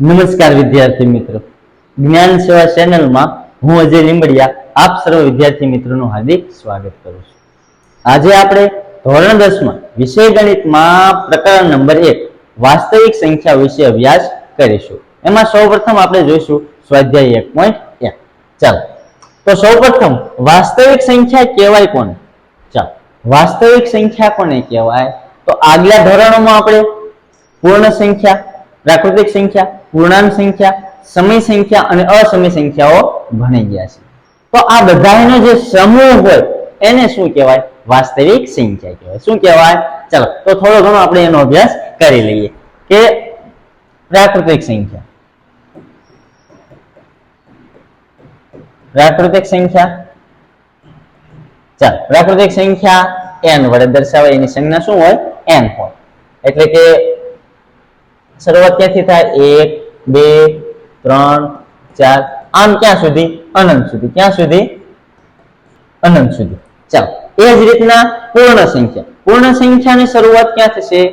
નમસ્કાર વિદ્યાર્થી મિત્રો. જ્ઞાન સેવા ચેનલમાં હું અજય લીંબડિયા, આપ સર્વ વિદ્યાર્થી મિત્રોનું હાર્દિક સ્વાગત કરું છું. આજે આપણે ધોરણ દસમાં વિષય ગણિતમાં પ્રકરણ નંબર એક, વાસ્તવિક સંખ્યા વિશે અભ્યાસ કરીશું. એમાં સૌપ્રથમ આપણે જોઈશું સ્વાધ્યાય એક પોઈન્ટ એક. ચાલો. તો સૌપ્રથમ, વાસ્તવિક સંખ્યા કહેવાય કોને? ચાલો. વાસ્તવિક સંખ્યા કોને કહેવાય? તો આગલા ધોરણોમાં આપણે પૂર્ણ સંખ્યા પ્રાકૃતિક સંખ્યા, પૂર્ણાંક સંખ્યા, સમય સંખ્યા અને અસમય સંખ્યાઓ ભણી ગયા છે. તો આ બધાનો જે સમૂહ હોય, એને શું કહેવાય? વાસ્તવિક સંખ્યા કહેવાય. શું કહેવાય? ચાલો, તો થોડો ઘણો આપણે એનો અભ્યાસ કરી લઈએ કે પ્રાકૃતિક સંખ્યા. પ્રાકૃતિક સંખ્યા? ચાલો, પ્રાકૃતિક સંખ્યા એન વડે દર્શાવાય. એની સંજ્ઞા શું હોય? એન હોય. એટલે કે શરૂઆત ક્યાંથી થાય? એક, બે, ત્રણ, ચાર. આમ ક્યાં સુધી? અનંત સુધી. ક્યાં સુધી? અનંત સુધી. ચાલો. એ જ રીતના પૂર્ણ સંખ્યા. પૂર્ણ સંખ્યાની શરૂઆત ક્યાં થશે?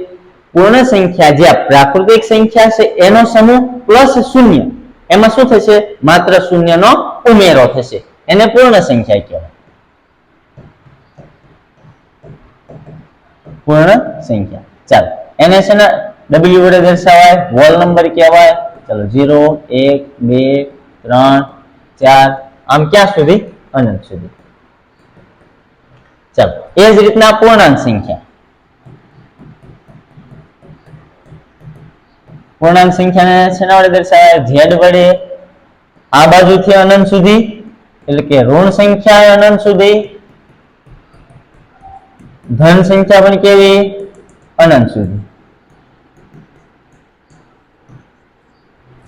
પૂર્ણ સંખ્યા જે પ્રાકૃતિક સંખ્યા છે, એનો સમૂહ પ્લસ શૂન્ય. એમાં શું થશે? માત્ર શૂન્યનો ઉમેરો થશે. એને પૂર્ણ સંખ્યા કહેવાય. પૂર્ણ સંખ્યા. ચાલો. એને છે ને ડબલ્યુ વડે દર્શાવાય વોલ નંબર કહેવાય. ચલો ઝીરો એક, બે, ત્રણ, ચાર. આમ ક્યાં સુધી? અનંત સુધી. ચાલો, એ જ રીતના પૂર્ણાંક સંખ્યા. પૂર્ણાંક સંખ્યાને શેના વડે દર્શાવાય? ઝેડ વડે. આ બાજુથી અનંત સુધી, એટલે કે ઋણ સંખ્યા અનંત સુધી. ધન સંખ્યા પણ કેવી? અનંત સુધી.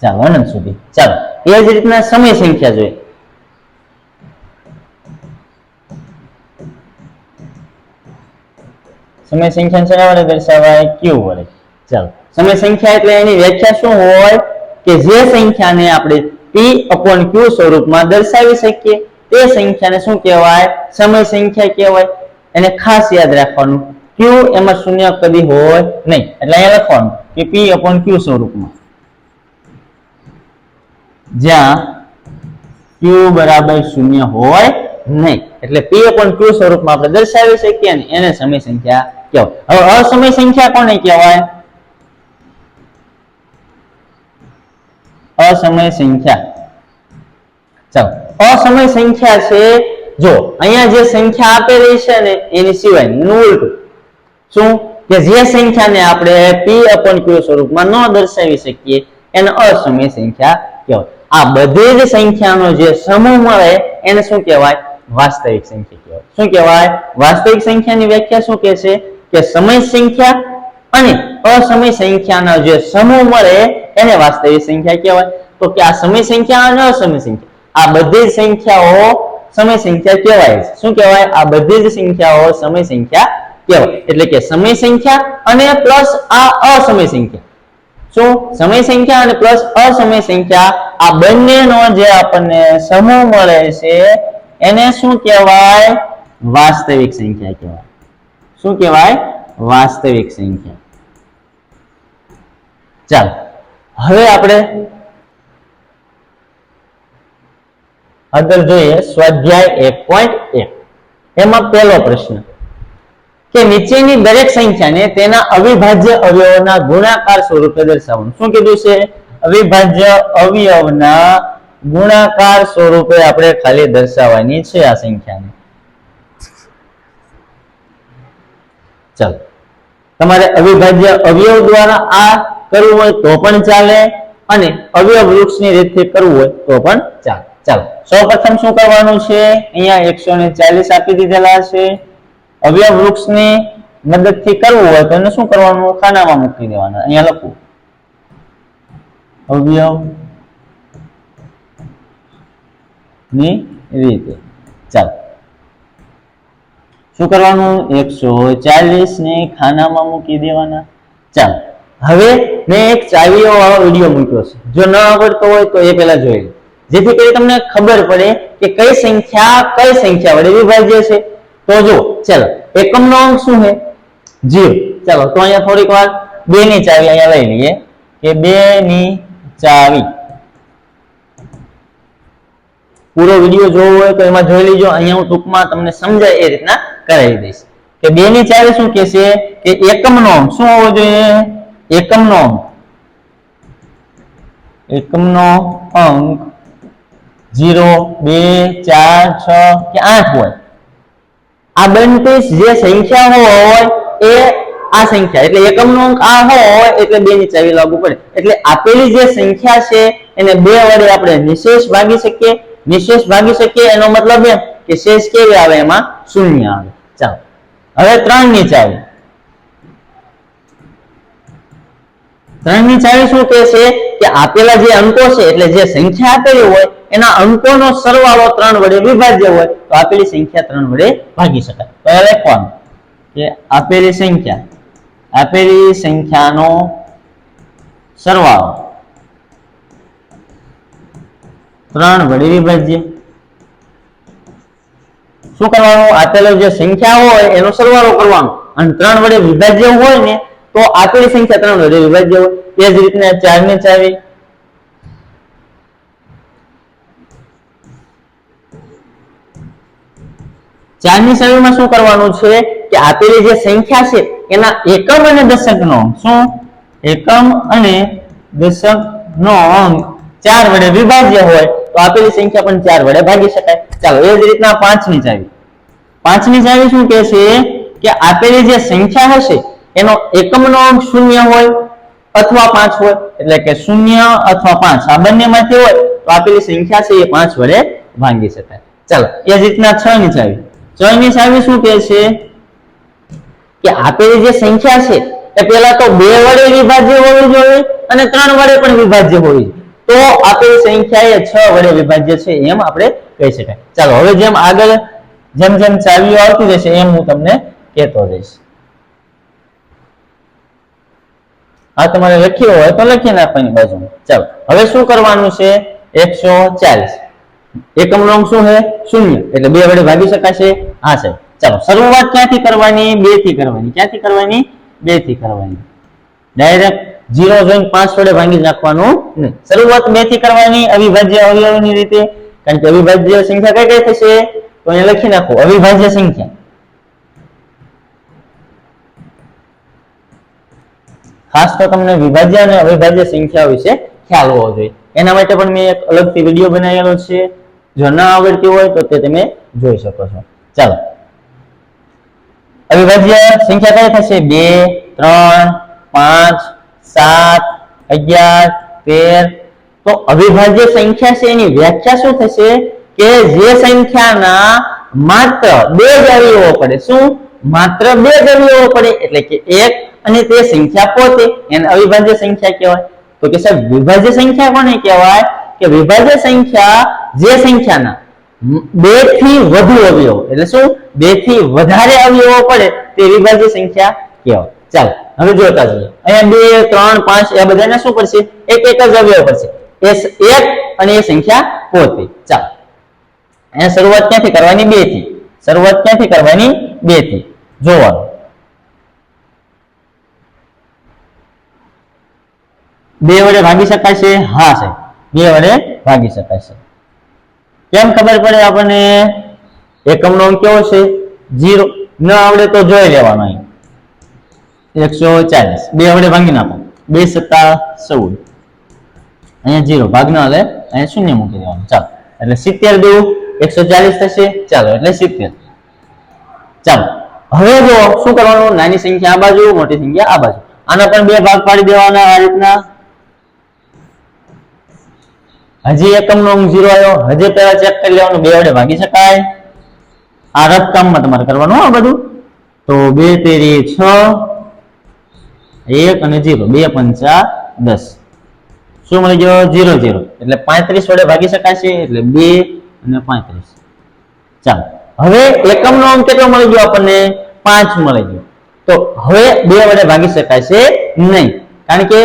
ચાલો અનંત સુધી. ચાલો, એ જ રીતના સમય સંખ્યા જોઈએ. સમય સંખ્યા શેના વડે દર્શાવાય ક્યુ વડે ચાલો, સમય સંખ્યા એટલે એની વ્યાખ્યા શું હોય કે જે સંખ્યાને આપણે p upon q સ્વરૂપમાં દર્શાવી શકીએ, તે સંખ્યાને શું કહેવાય? સમય સંખ્યા કહેવાય. એને ખાસ યાદ રાખવાનું. q એમાં શૂન્ય કદી હોય નહીં. એટલે અહીંયા લખવાનું કે p upon q સ્વરૂપમાં. જ્યાં ક્યુ બરાબર શૂન્ય હોય નહીં. એટલે પી પણ ક્યુ સ્વરૂપમાં આપણે દર્શાવી શકીએ ને એને સમય સંખ્યા કહેવાય. હવે અસમય સંખ્યા કોને કહેવાય? અસમય સંખ્યા. ચાલો. અસમય સંખ્યા છે, જો, અહીંયા જે સંખ્યા આપેલી છે ને, એની સિવાય ઉલટું. શું? કે જે સંખ્યાને આપણે પી અપન ક્યુ સ્વરૂપમાં ન દર્શાવી શકીએ, એને અસમય સંખ્યા કહેવાય. આ બધી જ સંખ્યાનો જે સમૂહ મળે, એને શું કહેવાય? વાસ્તવિક સંખ્યા કહેવાય. શું કહેવાય? વાસ્તવિક સંખ્યાની વ્યાખ્યા શું કહે છે? કે સમય સંખ્યા અને અસમય સંખ્યાનો જે સમૂહ મળે, એને વાસ્તવિક સંખ્યા કહેવાય. તો કે આ સમય સંખ્યા અને અસમય સંખ્યા. આ બધી જ સંખ્યાઓ સમય સંખ્યા કહેવાય. શું કહેવાય? આ બધી જ સંખ્યાઓ સમય સંખ્યા કહેવાય. એટલે કે સમય સંખ્યા અને પ્લસ આ અસમય સંખ્યા. શું સમય સંખ્યા અને પ્લસ અસમય સંખ્યા આ બંનેનો જે આપણને સમૂહ મળે છે, એને શું કહેવાય? વાસ્તવિક સંખ્યા કહેવાય. શું કહેવાય? વાસ્તવિક સંખ્યા. ચાલો, હવે આપણે અંદર જોઈએ સ્વાધ્યાય એક પોઈન્ટ એક. એમાં પહેલો પ્રશ્ન. કે નીચેની દરેક સંખ્યાને તેના અવિભાજ્ય અવયવોના ગુણાકાર સ્વરૂપે દર્શાવવાનું. શું કીધું છે? અવિભાજ્ય અવયવના ગુણાકાર સ્વરૂપે આપણે ખાલી દર્શાવવાની છે આ સંખ્યાને. ચાલો. તમારે અવિભાજ્ય અવયવ દ્વારા આ કરવું હોય તો પણ ચાલે અને અવયવ વૃક્ષની રીતથી કરવું હોય તો પણ ચાલે. ચાલો. સૌપ્રથમ શું કરવાનું છે? અહીંયા એકસો ને ચાલીસ આપી દીધેલા છે. અવયવ વૃક્ષની મદદથી કરવું હોય તો એને શું કરવાનું? ખાનામાં મૂકી દેવાના. અહીંયા લખવું અવયવની રીતે. ચાલો. શું કરવાનું? એકસો ચાલીસ ને ખાનામાં મૂકી દેવાના. ચાલો. હવે મેં એક ચાવીઓ વાળો વીડિયો મૂક્યો છે. જો ન આવડતો હોય તો એ પેલા જોઈ લો. જેથી કરી તમને ખબર પડે કે કઈ સંખ્યા કઈ સંખ્યા વડે વિભાજ્ય છે. તો જો ચાલો એકમ નો અંક શું છે? જીરો. ચલો, તો અહીંયા થોડીક વાર બે ની ચાવી અહીંયા લઈ લઈએ. કે બે ની ચાવી. પૂરો વીડિયો જોવો હોય તો એમાં જોઈ લેજો. અહીંયા હું ટૂંકમાં તમને સમજાય એ રીતના કરાવી દઈશ. કે બે ની ચાવી શું કે છે? કે એકમનો અંક. શું હોવો જોઈએ? એકમનો અંક. એકમનો અંક જીરો, બે, ચાર, છ, કે આઠ હોય. આ બનતીસ જે સંખ્યા હોય એ આ સંખ્યા, એટલે એકમનો અંક આ હોય એટલે બે ની ચાવી લાગુ પડે. એટલે આપેલી જે સંખ્યા છે એને બે વડે આપણે નિશેષ ભાગી શકીએ. નિશેષ ભાગી શકીએ એનો મતલબ એમ કે શેષ કેવી આવે? એમાં શૂન્ય આવે. ચાલો. હવે ત્રણની ચાવી. ત્રણની ચાવી શું કહે છે કે આપેલા જે અંકો છે, એટલે જે સંખ્યા આપેલી હોય એના અંકોનો સરવાળો ત્રણ વડે વિભાજ્ય હોય, તો આપેલી સંખ્યા ત્રણ વડે ભાગી શકાય. તો હવે લખવાનું કે આપેલી સંખ્યા. આપેલી સંખ્યાનો સરવાળો. ત્રણ વડે વિભાજ્ય. શું કરવાનું? આપેલો જે સંખ્યા હોય, એનો સરવાળો કરવાનો. અને ત્રણ વડે વિભાજ્ય હોય ને, તો આપેલી સંખ્યા ત્રણ વડે વિભાજ્ય હોય. એ જ રીતના ચાર ને ચાવી ચારની ચાવીમાં શું કરવાનું છે કે આપેલી જે સંખ્યા છે એના એકમ અને દશકનો શું? એકમ અને દશકનો અંક. ચાર વડે વિભાજ્ય હોય તો આપેલી સંખ્યા પણ ચાર વડે ભાગી શકાય. ચાલો, એ જ રીતના પાંચની ચાવી. પાંચની ચાવી શું કહે છે? કે આપેલી જે સંખ્યા હશે એનો એકમનો અંક શૂન્ય હોય અથવા પાંચ હોય. એટલે કે શૂન્ય અથવા પાંચ. આ બંનેમાંથી હોય તો આપેલી સંખ્યા છે એ પાંચ વડે ભાંગી શકાય. ચાલો, એ જ રીતના છ ની ચાવી. છ ની શું કહે છે? કે આપેલી જે સંખ્યા છે, એ પેલા તો બે વડે વિભાજ્ય હોવી જોઈએ અને ત્રણ વડે પણ વિભાજ્ય હોવી જોઈએ. તો આપેલી સંખ્યા એ છ વડે વિભાજ્ય છે એમ આપણે કહી શકાય. ચાલો, હવે જેમ આગળ જેમ જેમ ચાવીઓ આવતી જશે એમ હું તમને કહેતો જઈશ. આ તમારે લખ્યું હોય તો લખી નાખવાની બાજુમાં. ચાલો, હવે શું કરવાનું છે? એકસો ચાલીસ. એકમનો અંક શું છે? શૂન્ય. એટલે બે વડે ભાગી શકાશે? હા, સાહેબ. ચાલો, શરૂઆત ક્યાંથી કરવાની? બેથી કરવાની. ક્યાંથી કરવાની? બેથી કરવાની. ડાયરેક્ટ જીરો જોઈને પાંચ વડે ભાંગી નાખવાનું શરૂઆત બેથી કરવાની, અવિભાજ્ય અવયવની રીતે. કારણ કે અવિભાજ્ય સંખ્યા કઈ કઈ થશે? તો અહીંયા લખી નાખો, અવિભાજ્ય સંખ્યા. ખાસ તો તમને વિભાજ્ય અને અવિભાજ્ય સંખ્યા વિશે ખ્યાલ હોવો જોઈએ. એના માટે પણ મેં એક અલગથી વીડિયો બનાવેલો છે. જો ન આવડતી હોય તો તે તમે જોઈ શકો છો. ચાલો. અવિભાજ્ય સંખ્યા કઈ થશે? બે, ત્રણ, પાંચ, સાત, અગિયાર, તેર. તો અવિભાજ્ય સંખ્યા છે એની વ્યાખ્યા શું થશે? કે જે સંખ્યાના માત્ર બે અવયવો પડે. શું? માત્ર બે અવયવો પડે. એટલે કે એક અને તે સંખ્યા પોતે. એને અવિભાજ્ય સંખ્યા કહેવાય. તો કે સાહેબ વિભાજ્ય સંખ્યા કોને કહેવાય? કે વિભાજ્ય સંખ્યા જે સંખ્યાના બેથી વધુ અવયવો, એટલે શું? બેથી વધારે અવયવો પડે તે વિભાજ્ય સંખ્યા કહેવાય. ચાલો, હવે જોતા જઈએ. અહીંયા બે, ત્રણ, પાંચ એ બધાને શું પડશે? એક એક જ અવયવ પડશે. એક અને એ સંખ્યા પોતે ચાલો. અહીંયા શરૂઆત ક્યાંથી કરવાની? બેથી. શરૂઆત ક્યાંથી કરવાની? બેથી. જોવાનું. બે વડે ભાગી શકાય છે? હા છે બે વડે ભાગી શકાય છે. કેમ ખબર પડે આપણને? એકમનો અંક કેવો છે? જીરો ન આવડે તો જોઈ લેવાનો અહીં. એકસો ચાલીસ. બે વડે ભાંગી નાખો. બે સત્તા ચૌદ. અહીંયા જીરો ભાગ ન આવે, અહીંયા શૂન્ય મૂકી દેવાનું. ચાલો. એટલે સિત્તેર દુ એકસો ચાલીસ થશે. ચાલો, એટલે સિત્તેર. ચાલો. હવે જો શું કરવાનું? નાની સંખ્યા આ બાજુ, મોટી સંખ્યા આ બાજુ. આના પણ બે ભાગ પાડી દેવાના આ રીતના. હજી એકમનો અંક ઝીરો આવ્યો. હજી પહેલા ચેક કરી લેવાનું, બે વડે ભાગી શકાય. આ રદ કામમાં તમારે કરવાનું આ બધું. તો બે, તેરી, છ, એક અને ઝીરો બે પંચા દસ. શું મળી ગયો? ઝીરો ઝીરો એટલે પાંત્રીસ વડે ભાગી શકાય છે, એટલે બે અને પાંત્રીસ. ચાલો. હવે એકમનો અંક કેટલો મળી ગયો આપણને? પાંચ મળી ગયો. તો હવે બે વડે ભાગી શકાય છે નહીં. કારણ કે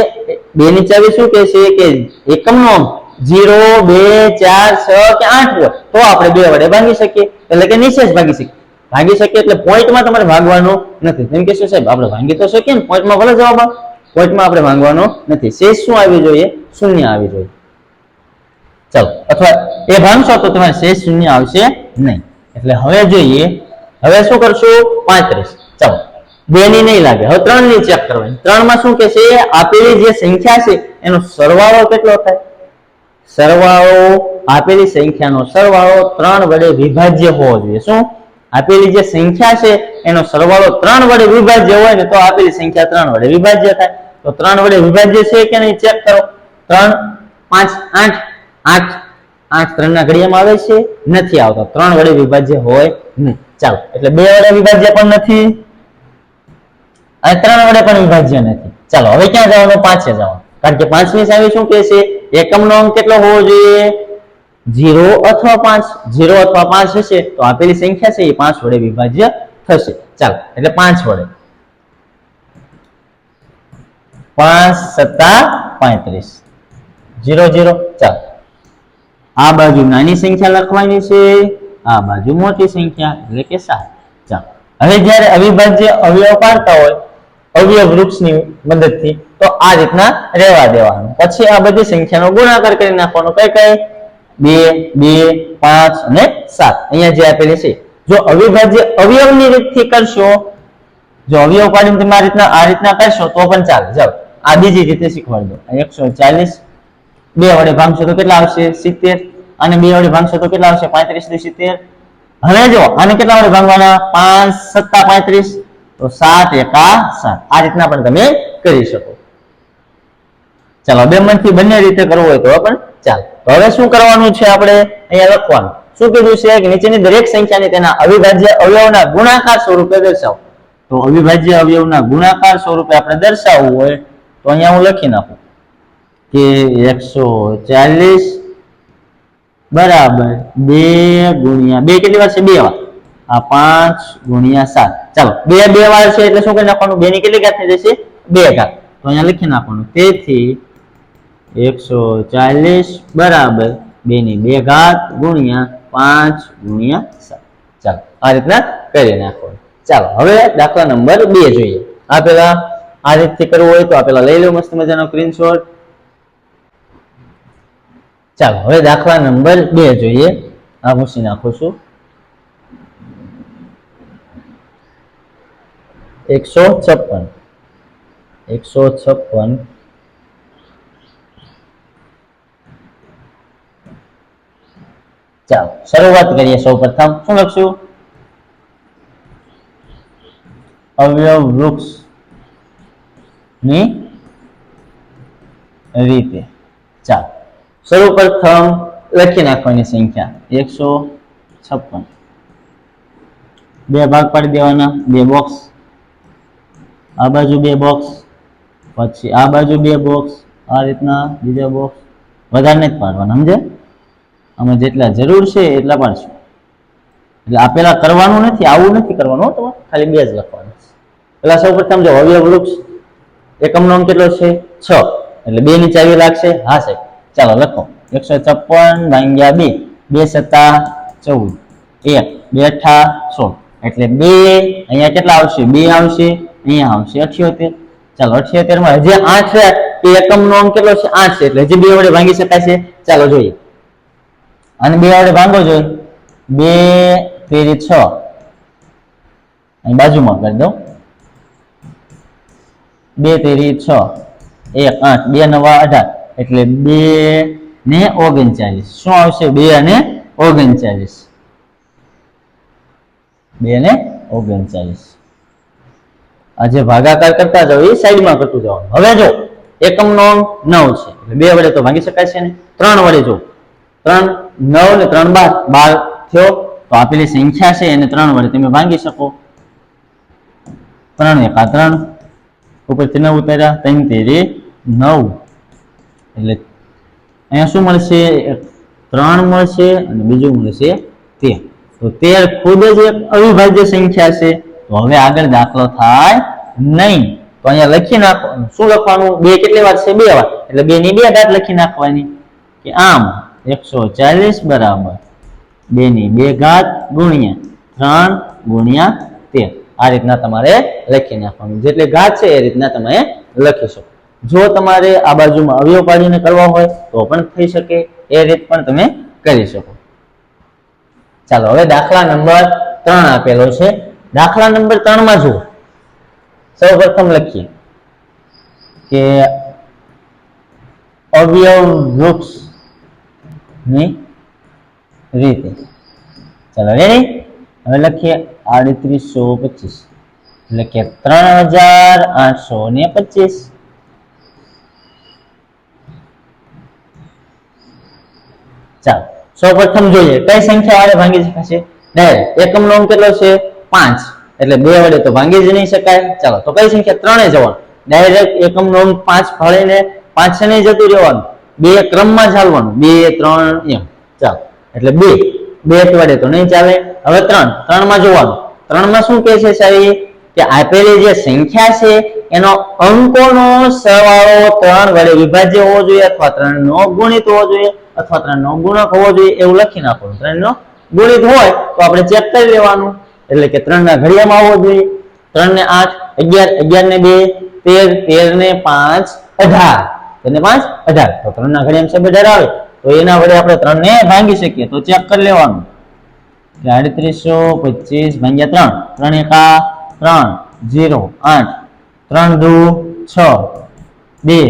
બે ની ચાવી શું કહે છે કે એકમનો અંક? જીરો, બે, ચાર, છ કે આઠ હોય, તો આપણે બે વડે ભાગી શકીએ. એટલે કે નિશેષ ભાગી શકીએ. ભાગી શકીએ એટલે પોઈન્ટમાં તમારે ભાગવાનું નથી. જેમ કે શું સાહેબ, આપણે ભાંગી તો શકીએ ને, પોઈન્ટમાં ભલે જવાબ આવે પોઈન્ટમાં આપણે ભાંગવાનો નથી. શેષ શું આવી જોઈએ? શૂન્ય આવી જોઈએ. ચાલો, અથવા એ ભાંગશો તો તમારે શેષ શૂન્ય આવશે નહીં. એટલે હવે જોઈએ, હવે શું કરશું? પાંત્રીસ. ચાલો બે ની નહીં લાગે. હવે ત્રણની ચેક કરવાની. ત્રણમાં શું કે છે? આપેલી જે સંખ્યા છે, એનો સરવાળો કેટલો થાય? સરવાળો આપેલી સંખ્યાનો સરવાળો ત્રણ વડે વિભાજ્ય હોવો જોઈએ. શું? આપેલી જે સંખ્યા છે, એનો સરવાળો ત્રણ વડે વિભાજ્ય હોય ને તો આપેલી સંખ્યા ત્રણ વડે વિભાજ્ય થાય. તો ત્રણ વડે વિભાજ્ય છે કે નહીં? ચેક કરો. ત્રણ, પાંચ, આઠ. આઠ આઠ ત્રણ ના ઘડિયામાં આવે છે? નથી આવતો. ત્રણ વડે વિભાજ્ય હોય નહીં. ચાલો. એટલે બે વડે વિભાજ્ય પણ નથી અને ત્રણ વડે પણ વિભાજ્ય નથી. ચાલો, હવે ક્યાં જવાનું? પાંચે જવાનું. કારણ કે પાંચમી સામે શું કહે છે? એકમનો અંક કેટલો હોવો જોઈએ? જીરો અથવા પાંચ? જીરો અથવા પાંચ હશે, તો આપેલી સંખ્યા છે એ પાંચ વડે વિભાજ્ય થશે. ચાલો, એટલે પાંચ વડે. પાંચ સત્તા પાંત્રીસ. જીરો જીરો ચાલો. આ બાજુ નાની સંખ્યા લખવાની છે. આ બાજુ મોટી સંખ્યા, એટલે કે સાત. ચાલો. હવે જ્યારે અવિભાજ્ય અવયવ પાડતા હોય, અવયવ વૃક્ષની મદદથી તો આ રીતના રહેવા દેવાનું. પછી આ બધી સંખ્યાનો ગુણાકાર કરી નાખવાનો. કઈ કઈ? બે બે, પાંચ અને સાત. અહીંયા જે આપેલી છે. જો અવિભાજ્ય અવયવની રીતથી કરશો, જો અવયવ પાડીને તમે આ રીતના આ રીતના કરશો, તો પણ ચાલે. જાવ આ બીજી રીતે શીખવાડી દો. એકસો ચાલીસ. બે વડે ભાગશો તો કેટલા આવશે? સિત્તેર. અને બે વડે ભાગશો તો કેટલા આવશે? પાંત્રીસ દુ સિત્તેર. હવે જો, આને કેટલા વડે ભાગવાના? પાંચ, સત્તા પાંત્રીસ. તો સાત એકા સાત. આ રીતના પણ તમે કરી શકો. ચાલો, બે મનથી બંને રીતે કરવું હોય તો પણ ચાલ હવે શું કરવાનું છે આપણે? અહીંયા લખવાનું. શું કીધું છે કે નીચેની દરેક સંખ્યાને તેના અવિભાજ્ય અવયવના ગુણાકાર સ્વરૂપે દર્શાવો. તો અવિભાજ્ય અવયવના ગુણાકાર સ્વરૂપે આપણે દર્શાવવું હોય તો અહીંયા હું લખી નાખું. કે એકસો ચાલીસ બરાબર બે ગુણ્યા બે કેટલી વાર છે? બે વાર. આ પાંચ ગુણ્યા સાત. ચાલો, બે બે વાર છે એટલે શું કરી નાખવાનું? બે ની કેટલી ઘાત થઈ જશે? બે ઘાત. તો અહીંયા લખી નાખવાનું. તેથી એકસો ચાલીસ બરાબર બે ની બે ઘાત ગુણ્યા પાંચ ગુણ્યા સાત. ચાલો, આ રીતના કરી નાખો ચાલો, હવે દાખલા નંબર બે જોઈએ. આ પેલા આ રીતથી કરવું હોય તો આ લઈ લો મસ્ત મજાનો સ્ક્રીનશોટ ચાલો, હવે દાખલા નંબર બે જોઈએ. આ ભૂસી નાખું છું. એકસો છપ્પન. એકસો છપ્પન. ચાલો, શરૂઆત કરીએ સૌ પ્રથમ શું લખશું? અવયવ વૃક્ષની રીતે. ચાલો શરૂ પ્રથમ લખી નાખવાની સંખ્યા એકસો છપ્પન. બે ભાગ પાડી દેવાના, બે બોક્સ આ બાજુ બે બોક્સ પછી આ બાજુ બે બોક્સ આ રીતના બીજા બોક્સ વધારે જ પાડવાના સમજે અમે જેટલા જરૂર છે એટલા પાડશું એટલે આપેલા કરવાનું નથી, આવું નથી કરવાનું તમારે. ખાલી બે જ લખવાનું છે. પેલા સૌ પ્રથમ જો અવયવ વૃક્ષ, એકમનો નોમ કેટલો છે? છ. એટલે બે ની ચાવી લાગશે. હા સાહેબ. ચાલો લખો. એકસો છપ્પન ભાંગ્યા બે. બે સત્તા ચૌદ. એક, બે અઠા સોળ. એટલે બે અહીંયા કેટલા આવશે? બે આવશે, અહીંયા આવશે. અઠ્યોતેર. ચાલો અઠ્યોતેરમાં હજી આઠ છે એ એકમનો અંક કેટલો છે? આઠ છે. એટલે હજી બે વડે ભાંગી શકાય છે. ચાલો જોઈએ. અને બે વડે ભાંગો જોઈ બે તેરી છ. અહીં બાજુમાં કરી દઉં. બે તેરી છ. એક, આઠ. બે નવા અઢાર. એટલે બે ને ઓગણચાલીસ. શું આવશે? બે અને ઓગણચાલીસ. બે ને ઓગણચાલીસ. આ જે ભાગાકાર કરતા જાવ એ સાઈડમાં કરતું જવાનું. હવે જો, એકમનો અંક નવ છે. બે વડે તો ભાગી શકાય છે ને? ત્રણ વડે જો. ત્રણ, નવ ને ત્રણ બાર બાર થયો. તો આપેલી સંખ્યા છે એને ત્રણ વડે તમે ભાંગી શકો. ત્રણ એકા ત્રણ. ઉપરથી નવ ઉતાર્યા, ત્રણ તેરી નવ. એટલે અહીંયા શું મળશે? ત્રણ મળશે અને બીજું મળશે તેર. તો તેર ખુદ જ એક અવિભાજ્ય સંખ્યા છે. તો હવે આગળ દાખલો થાય નહીં. તો અહીંયા લખી નાખવાનું. શું લખવાનું? બે કેટલી વાર છે? બે વાર. એટલે બે ની બે ઘાત લખી નાખવાની. કે આમ. એકસો ચાલીસ બરાબર. બેની બે ઘાત ગુણ્યા ત્રણ ગુણ્યા તેર. આ રીતના તમારે લખી નાખવાનું. જેટલી ઘાત છે એ રીતના તમે લખી શકો. જો તમારે આ બાજુમાં અવયવ પાડીને કરવા હોય તો પણ થઈ શકે, એ રીત પણ તમે કરી શકો. ચાલો, હવે દાખલા નંબર ત્રણ આપેલો છે. દાખલા નંબર ત્રણમાં જુઓ. સૌ પ્રથમ લખીએ કે અવયવ વૃક્ષ ની રીતે. ચલો રેડી હવે લખીએ આડત્રીસો પચીસ. એટલે કે ત્રણ હજાર આઠસો ને પચીસ. ચાલો, સૌપ્રથમ જોઈએ, કઈ સંખ્યા વડે ભાંગી શકાશે ડાયરેક્ટ, એકમ નો કેટલો છે? પાંચ. એટલે બે વડે તો ભાંગી જ નહીં શકાય. ચાલો, તો કઈ સંખ્યા? ત્રણે જવાનું. ડાયરેક્ટ એકમ નો પાંચ ફળીને પાંચ નહીં જતું રહેવાનું. બે ક્રમમાં ચાલવાનું. બે, ત્રણ, એમ. ચાલ. એટલે બે. બે વડે તો નહીં ચાલે. હવે ત્રણ. માં જોવાનું. ત્રણમાં શું કહે છે સાહેબ કે આપેલી જે સંખ્યા છે, એનો અંકોનો સરવાળો ત્રણ વડે વિભાજ્ય હોવો જોઈએ અથવા ત્રણ નો ગુણિત હોવો જોઈએ અથવા ત્રણ નો ગુણક હોવો જોઈએ એવું લખી નાખવાનું. ત્રણ નો ગુણિત હોય તો આપણે ચેક કરી લેવાનું. એટલે કે ત્રણ ના ઘડિયામાં આવવો જોઈએ. ત્રણ ને આઠ, અગિયાર અગિયાર ને બે, તેર તેર ને પાંચ, અઢાર. તેર ને પાંચ અઢાર. તો ત્રણ ના ઘડિયામાં સાહેબ અઢાર આવે. તો એના વડે આપણે ત્રણ ને ભાંગી શકીએ. તો ચેક કરી લેવાનું. સાડત્રીસો પચીસ ભાગ્યા ત્રણ. ત્રણ એકા ત્રણ. જીરો આઠ. ત્રણ દુ, છ. બે.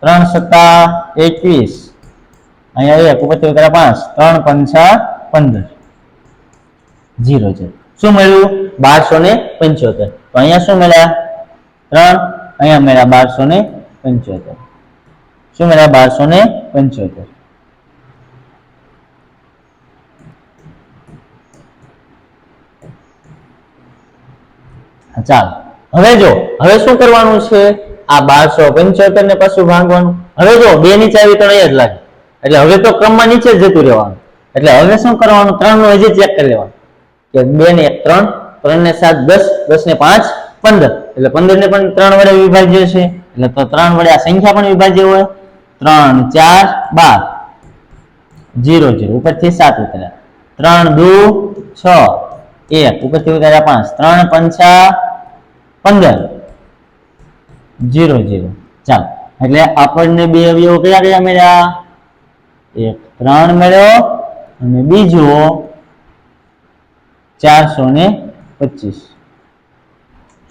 ત્રણ સત્તા એકવીસ. અહીંયા એક, ઉપર ઉતરા પાંચ. ત્રણ પંચા પંદર. જીરો છે. શું મળ્યું? બારસો ને પંચોતેર. તો અહીંયા શું મળ્યા? ત્રણ. અહીંયા મળ્યા બારસો ને પંચોતેર. શું મળ્યા? બારસો ને પંચોતેર. ચાલ. હવે જો, હવે શું કરવાનું છે? આ બારસો પંચોતેર ને પાછું ભાંગવાનું. હવે જો, બે ની ચાવી ત્રણ જ લાગે. એટલે હવે તો ક્રમમાં નીચે જતું રહેવાનું. એટલે હવે શું કરવાનું? ત્રણનું હજી ચેક કરી લેવાનું. કે બે ને એક ત્રણ ત્રણ ને સાત દસ દસ ને પાંચ, પંદર. એટલે પંદર ને પણ ત્રણ વડે વિભાજ્ય છે. એટલે તો ત્રણ વડે આ સંખ્યા પણ વિભાજ્ય હોય. ત્રણ, ચાર, બાર. જીરો જીરો ઉપરથી સાત ઉતર્યા. ત્રણ, દુ, છ. એક. ઉપરથી ઉતાર્યા પાંચ. ત્રણ, પંચા, પંદર. જીરો જીરો ચાલો. એટલે આપણને બે અવયવો કયા કયા મળ્યા? એક, ત્રણ મળ્યો અને બીજો ચારસો ને પચીસ.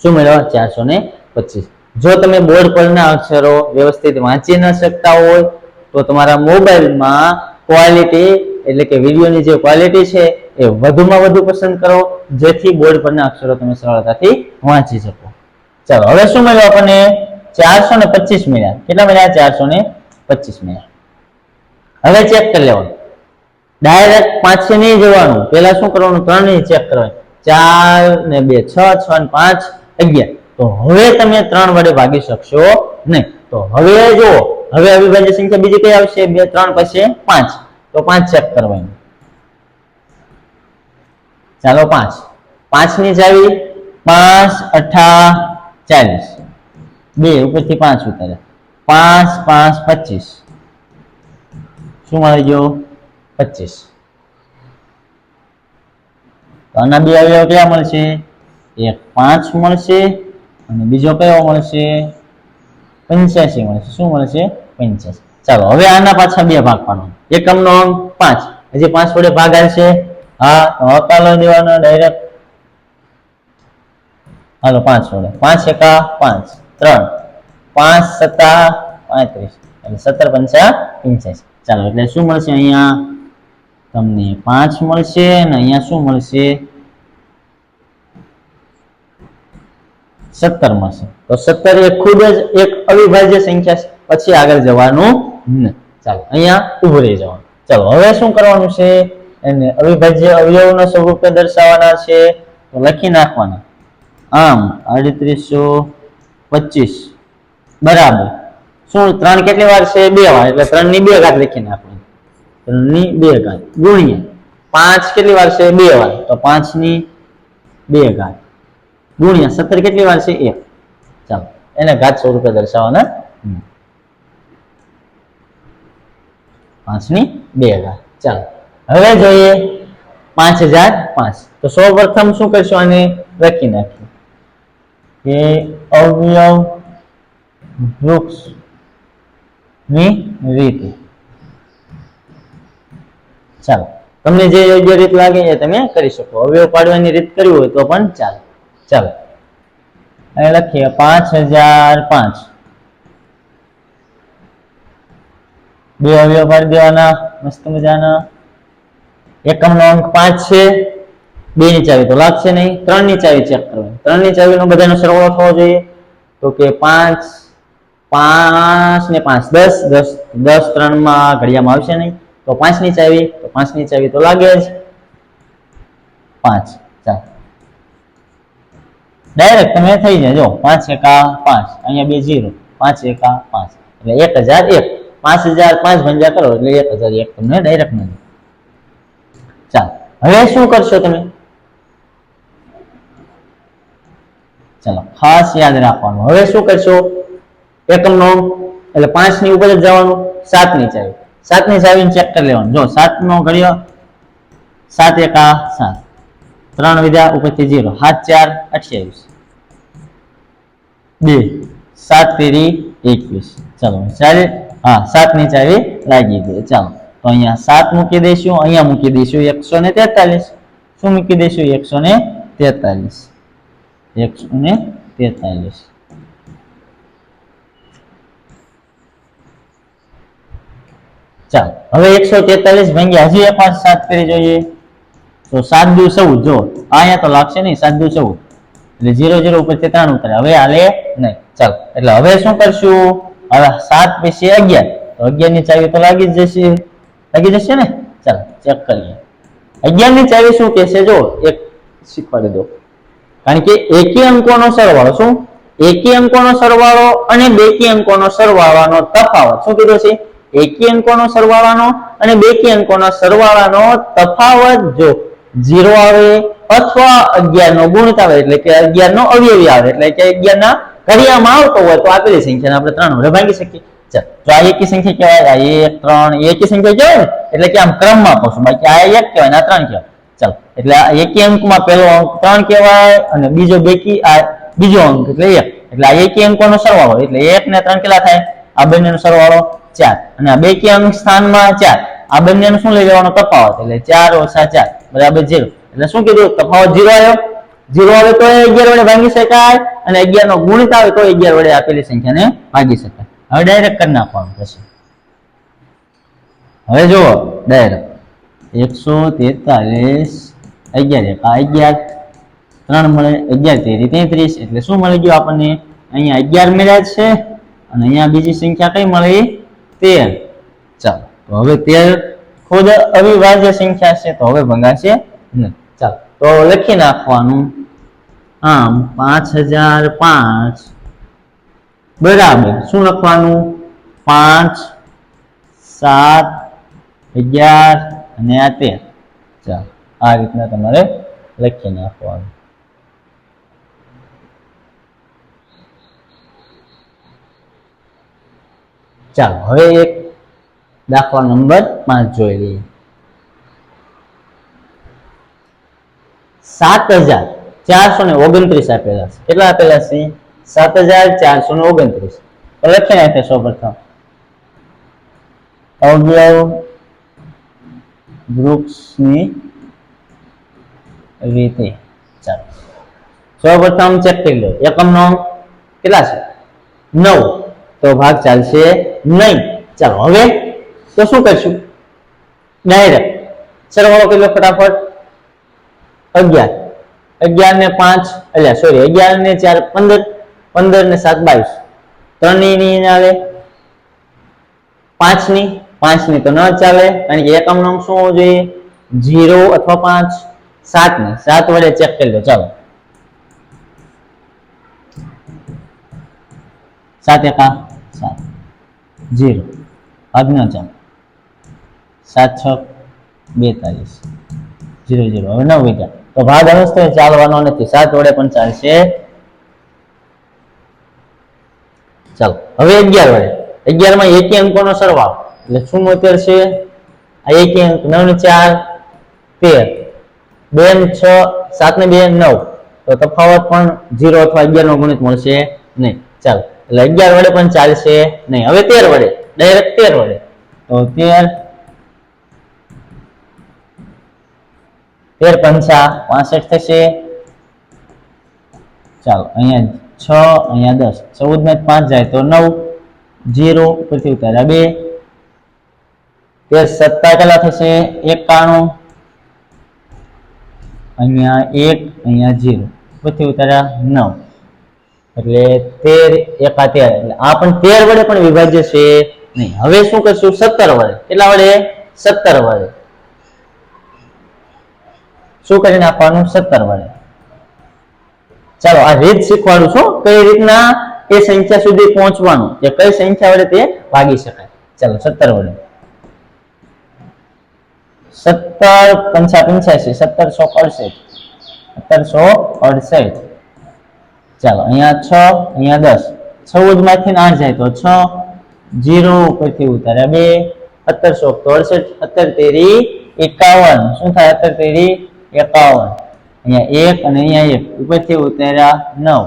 શું મળ્યો? ચારસો ને પચીસ. જો તમે બોર્ડ પરના અક્ષરો વ્યવસ્થિત વાંચી ન શકતા હોય, તો તમારા મોબાઈલમાં ક્વોલિટી એટલે કે વિડીયોની જે ક્વોલિટી છે, એ વધુમાં વધુ પસંદ કરો, જેથી બોર્ડ પરના અક્ષરો તમે સરળતાથી વાંચી શકો. ચાલો, હવે શું મળ્યું આપણને? ચારસો ને પચીસ મળ્યા. કેટલા મળ્યા? ચારસો ને પચીસ મળ્યા. હવે ચેક કરી લેવાનું. ડાયરેક્ટ પાંચસે નહીં જવાનું. પેલા શું કરવાનું? ત્રણ ચેક કરવાનું. ચાર ને બે, છ છ ને પાંચ, અગિયાર. તો હવે તમે ત્રણ વડે ભાગી શકશો નહીં. તો હવે જો હવે અવિભાજ્ય સંખ્યા બીજી કઈ આવશે? બે, ત્રણ, પછી પાંચ. તો પાંચ ચેક કરવાની. ચાલો પાંચ. પાંચની ચાવી પાંચ અઠા ચાલીસ. બે, ઉપરથી પાંચ ઉતારે. પાંચ પાંચ, પચીસ. શું મળી ગયો? પચીસ. આના બે અવયવ કયા મળશે? એક પાંચ મળશે અને બીજો કયો મળશે? પંચ્યાસી મળશે. શું મળશે? પંચ્યાસી. ચાલો, હવે આના પાછા બે ભાગ પાડવાનો એકમનો અંક પાંચ. હજી પાંચ વડે ભાગ આવશે. હા હકાલો દેવાનો ડાયરેક્ટ હાલો, પાંચ વડે. પાંચ એકા પાંચ. ત્રણ. પાંચ સત્તા પાંત્રીસ. એટલે સત્તર પંચા પંચ્યાસી. ચાલો, એટલે શું મળશે અહીંયા? તમને પાંચ મળશે અને અહીંયા શું મળશે? સત્તર મળશે તો સત્તર એ ખૂબ જ એક અવિભાજ્ય સંખ્યા છે. પછી આગળ જવાનું ચાલો, અહીંયા ઉભું રહી જવાનું. ચાલો, હવે શું કરવાનું છે? એને અવિભાજ્ય અવયવના સ્વરૂપે દર્શાવવાના છે. તો લખી નાખવાના. આમ અડત્રીસો પચીસ. બરાબર. શું, ત્રણ કેટલી વાર છે? બે વાર. એટલે ત્રણની બે ઘાત લખી નાખવાની. ત્રણની બે ઘાત. ગુણ્યા. પાંચ કેટલી વાર છે? બે વાર. તો પાંચની બે ઘાત. ગુણ્યા સત્તર કેટલી વાર છે? એક. ચાલો, એને ઘાત સ્વરૂપે દર્શાવવાના. પાંચ પાંચની બે હજાર. ચાલો, હવે જોઈએ પાંચ હજાર પાંચ. તો સૌ પ્રથમ શું કરશું? આને લખી નાખ્યું કે અવયવ વૃક્ષની રીતે. ચાલો, તમને જે યોગ્ય રીત લાગે એ તમે કરી શકો. અવયવ પાડવાની રીત કરવી હોય તો પણ ચાલે. ચાલો. અહીં લખીએ પાંચ હજાર પાંચ. બે અવયવ પાડી દેવાના, મસ્ત મજાના. એકમનો અંક પાંચ છે બે ની ચાવી તો લાગશે નહીં. ત્રણની ચાવી ચેક કરવાની. ત્રણની ચાવીનો બધાનો સરવાળો થવો જોઈએ. તો કે પાંચ પાંચ ને પાંચ, દસ દસ દસ ત્રણમાં ઘડિયામાં આવશે નહીં. તો પાંચની ચાવી, તો પાંચની ચાવી તો લાગે જ પાંચ. ડાયરેક્ટ તમે થઈ જાય. જો, પાંચ એકા પાંચ, અહીંયા બે જીરો પાંચ એકા પાંચ. એટલે એક હજાર એક. પાંચ હજાર પાંચ ભંજા કરો, એટલે એક હજાર એક તમને ડાયરેક્ટ મળે ચાલો, હવે શું કરશો તમે? ચાલો, ખાસ યાદ રાખવાનું. હવે શું કરશો? એકમ નો એટલે પાંચની ઉપર જ જવાનું સાતની ચાવી. સાતની ચાવી ચેક કરી લેવાનું. જો સાત નો ઘડિયો સાત એકા સાત. ત્રણ વિદ્યા ઉપરથી જીરો સાત ચાર અઠ્યાવીસ. બે. સાત તેરી એકવીસ. ચાલો, ચાલે? હા, સાતની ચાવી લાગી ગઈ. ચાલો, તો અહીંયા સાત મૂકી દઈશું, અહીંયા મૂકી દઈશું એકસો ને તેતાલીસ. શું મૂકી દઈશું? એકસો ને તેતાલીસ. એકસો ને તેતાલીસ. ચાલો, હવે એકસો તેતાલીસ ભાંગ્યા હજી એક વાર સાત કરી જોઈએ. તો સાત દુ ચૌદ જો. અહીંયા તો લાગશે નહીં, સાત દુ ચૌદ એટલે જીરો જીરો ઉપર ત્રણ ઉતરે. હવે હાલે નહીં. ચાલો. એટલે હવે શું કરશું? હવે સાત પછી અગિયાર. તો અગિયારની ચાવી તો લાગી જ જશે. લાગી જશે ને? ચાલો ચેક કરીએ. અગિયારની ચાવી શું કહેશે? જો, એક શીખવાડી દો. કારણ કે એકી અંકોનો સરવાળો શું? એકી અંકોનો સરવાળો અને બેકી અંકોનો સરવાળાનો તફાવત. શું કીધું છે? એકી અંકોનો સરવાળાનો અને બેકી અંકોનો સરવાળાનો તફાવત જો. ઝીરો આવે અથવા અગિયાર નો ગુણત આવે, એટલે કે અગિયાર નો અવયવી આવે, એટલે કે અગિયાર ના ઘડિયામાં આવતો હોય તો આપેલી સંખ્યાને આપણે ત્રણ વડે ભાગી શકીએ તો આ એકી સંખ્યા કહેવાય, આ એક, ત્રણ એકી સંખ્યા કહેવાય એટલે કે આમ ક્રમમાં પૂછું બાકી આ એક કહેવાય આ ત્રણ કહેવાય. ચાલો, એટલે આ એકી અંકમાં પહેલો અંક ત્રણ કહેવાય અને બીજો બેકી આ બીજો અંક, એટલે એક. એટલે આ એકી અંકોનો સરવાળો એટલે એક ને ત્રણ કેટલા થાય? આ બંનેનો સરવાળો ચાર. અને આ બેકી અંક સ્થાનમાં ચાર. આ બંનેનું શું લઈ લેવાનો તફાવત? એટલે ચાર ઓછા ચાર. બરાબર ઝીરો એટલે શું કીધું? તફાવત ઝીરો આવ્યો. ઝીરો આવે તો અગિયાર વડે ભાગી શકાય અને અગિયાર નો ગુણિત આવે તો અગિયાર વડે આપેલી સંખ્યાને ભાગી શકાય. હવે ડાયરેક્ટ કરી નાખવાનું પછી. હવે જુઓ ડાયરેક્ટ એકસો તેતાલીસ, અગિયાર એક અગિયાર. ત્રણ મળે અગિયાર, તેરી તેત્રીસ. એટલે શું મળી ગયું આપણને? અહીંયા અગિયાર મળ્યા છે અને અહીંયા બીજી સંખ્યા કઈ મળી? તેર. ચાલો, તો હવે તેર ખુદ અવિભાજ્ય સંખ્યા છે તો હવે ભંગાશે નહીં ચાલો, તો લખી નાખવાનું. આમ પાંચ હજાર પાંચ. બરાબર, શું લખવાનું? પાંચ, સાત, અગિયાર અને આ તેર. ચાલો, આ રીતના તમારે લખી નાખવાનું. ચાલો, હવે એક દાખલા નંબર પાંચ જોઈ લઈએ. સાત હજાર ચારસો ને ઓગણત્રીસ આપેલા છે. કેટલા આપેલા છે? સાત હજાર ચારસો ને ઓગણત્રીસ. લખી નાખે સૌ પ્રથમ અવલવ વૃક્ષની રીતે. ચાલો. સૌ પ્રથમ ચેક કરી લો. એકમ નો કેટલા છે? નવ. તો ભાગ ચાલશે નહીં. ચાલો, હવે તો શું કરશું? ડાયરેક્ટ સરવાળો કેટલો ફટાફટ? અગિયાર. અગિયાર ને પાંચ એટલે સોરી અગિયાર ને ચાર, પંદર. પંદર ને સાત, બાવીસ. ત્રણની આવે પાંચની પાંચની તો ન ચાલે, કારણ કે એકમ નામ શું હોવું જોઈએ? જીરો અથવા પાંચ. સાતની સાત વડે ચેક કરી લો. ચાલો. સાત એકા સાત. જીરો ભાગ ન ચાલો. સાત, છ બેતાલીસ જીરો જીરો. હવે નવ વીઘા તો ભાગ અવસ્થે ચાલવાનો નથી. સાત વડે પણ ચાલશે. ચાલો. હવે અગિયાર વડે. અગિયારમાં એકી અંકોનો સરવાળો. એટલે ચુમ્મોતેર છે? આ એકી અંક નવ ને ચાર, તેર. બે ને છ, સાત ને બે, નવ. તો તફાવત પણ જીરો અથવા અગિયાર નો ગુણિત મળશે નહીં. ચાલો. એટલે અગિયાર વડે પણ ચાલશે નહીં. હવે તેર વડે. ડાયરેક્ટ તેર વડે. તો તેર તેર પંચા પાસઠ થશે. ચાલો, અહીંયા છ, અહીંયા દસ. ચૌદ ને પાંચ જાય તો નવ. જીરો, ઉપરથી ઉતાર્યા બે. તેર સત્તા કેટલા થશે? એકાણું. અહીંયા એક, અહીંયા જીરો. ઉપરથી ઉતાર્યા નવ. એટલે તેર એકા તેર એટલે આ પણ તેર વડે પણ વિભાજ્ય છે નહીં. હવે શું કરશું? સત્તર વડે. કેટલા વડે? સત્તર વડે. શું કરી નાખવાનું? સત્તર વડે. ચાલો, આ રીત શીખવાડું છું. કઈ રીતના એ સંખ્યા સુધી પહોંચવાનું? કે કઈ સંખ્યા વડે તે ભાગી શકાય. ચાલો, સત્તર વડે. સત્તર પંચા પંચ્યાસી સત્તરસો અડસઠ સત્તરસો અડસઠ. ચાલો, અહીંયા છ, અહીંયા દસ. ચૌદમાંથી આઠ જાય તો છ. જીરો ઉપરથી ઉતાર્યા બે. સત્તરસો અડસઠ, સત્તર તેરી એકાવન. શું થાય? સત્તર તેરી એકાવન. અહીંયા એક અને અહીંયા એક. ઉપરથી ઉતાર્યા નવ.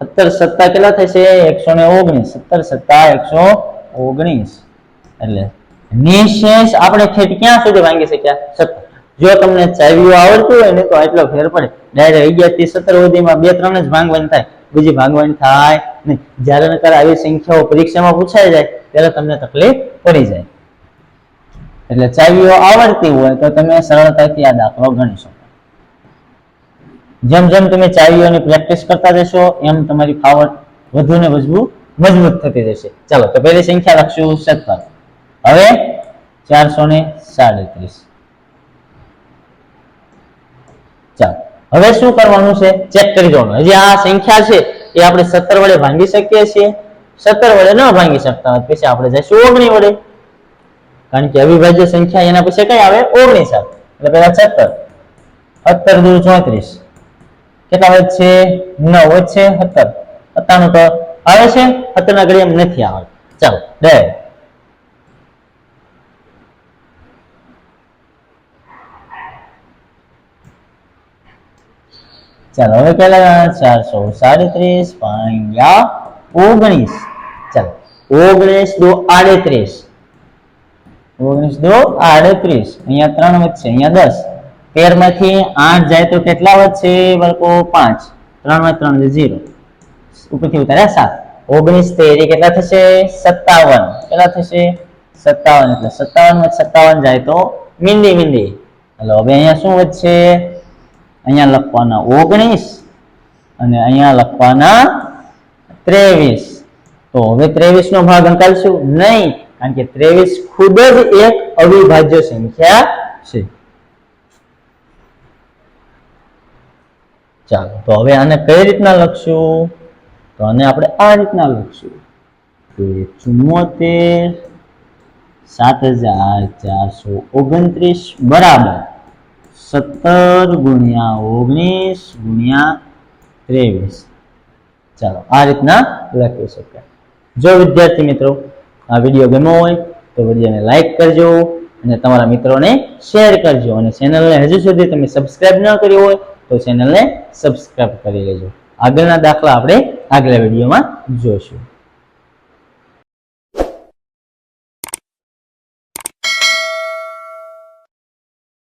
સત્તર સત્તા કેટલા થશે? એકસો ને ઓગણીસ. સત્તર સત્તા એકસો ઓગણીસ. એટલે નિશેષ આપણે ઠેઠ ક્યાં સુધી માંગી શક્યા? સત્તર. જો તમને ચાવીઓ આવડતું હોય ને તો એટલો ફેર પડે. ડાયરેક્ટ અગિયારથી સત્તર સુધીમાં બે ત્રણ જ ભાંગવાની થાય. બીજી ભાંગવાની થાય નહીં. જ્યારે નકર આવી સંખ્યાઓ પરીક્ષામાં પૂછાઈ જાય, ત્યારે તમને તકલીફ પડી જાય. એટલે ચાવીઓ આવડતી હોય તો તમે સરળતાથી આ દાખલો ગણી શકો. જેમ જેમ તમે ચાવીઓની પ્રેક્ટિસ કરતા જશો, એમ તમારી ફાવટ વધુ ને વધુ મજબૂત થતી જશે. ચાલો, તો પહેલી સંખ્યા લખશું સત્તર. હવે ચારસો ને સાડત્રીસ. ચાલો, હવે શું કરવાનું છે? ચેક કરી જોવાનું. હજી આ સંખ્યા છે એ આપણે સત્તર વડે ભાંગી શકીએ છીએ. સત્તર વડે ન ભાંગી શકતા પછી આપણે જઈશું ઓગણી વડે. કારણ કે અવિભાજ્ય સંખ્યા એના પછી કઈ આવે? ઓગણીસ આવે. એટલે પેલા સત્તર. સત્તર દૂર ચોત્રીસ. કેટલા વધશે નવ. વધશે સત્તર. સત્તાનું તો આવે છે? સત્તર ના ઘડી એમ નથી આવે ચાલો બે ચાલો, હવે પેલા ચારસો સાડત્રીસ ભાગ્યા ઓગણીસ. ચાલો, ઓગણીસ દો આડત્રીસ. ઓગણીસ દો આડત્રીસ. અહીંયા ત્રણ વધશે અહીંયા દસ. તેરમાંથી આઠ જાય તો કેટલા વધશે બાળકો? પાંચ. ત્રણમાં ત્રણ ઝીરો. ઉપરથી ઉતાર્યા સાત. ઓગણીસ, તેરી કેટલા થશે? સત્તાવન. કેટલા થશે? સત્તાવન. એટલે સત્તાવનમાં સત્તાવન જાય તો મીંડી મીંડી. એટલે હવે અહીંયા શું વધશે અહીંયા લખવાના ઓગણીસ અને અહીંયા લખવાના ત્રેવીસ. તો હવે ત્રેવીસ નો ભાગ અંકાલશું. નહીં. કારણ કે ત્રેવીસ ખુદ જ એક અવિભાજ્ય સંખ્યા છે. ચાલો, તો હવે આને કઈ રીતના લખશું? તો આને આપણે આ રીતના લખશું. કે ચુમ્મોતેર સાત હજાર ચારસો ઓગણત્રીસ બરાબર સત્તર ગુણ્યા ઓગણીસ ગુણ્યા ત્રેવીસ. ચાલો, આ રીતના લખી શકાય. જો વિદ્યાર્થી મિત્રો આ વીડિયો ગમ્યો હોય તો વિડીયોને લાઇક કરજો અને તમારા મિત્રોને શેર કરજો અને ચેનલને હજુ સુધી તમે સબસ્ક્રાઇબ ન કરી હોય તો ચેનલને સબસ્ક્રાઇબ કરી લેજો. આગળના દાખલા આપણે આગલા વિડીયોમાં જોઈશું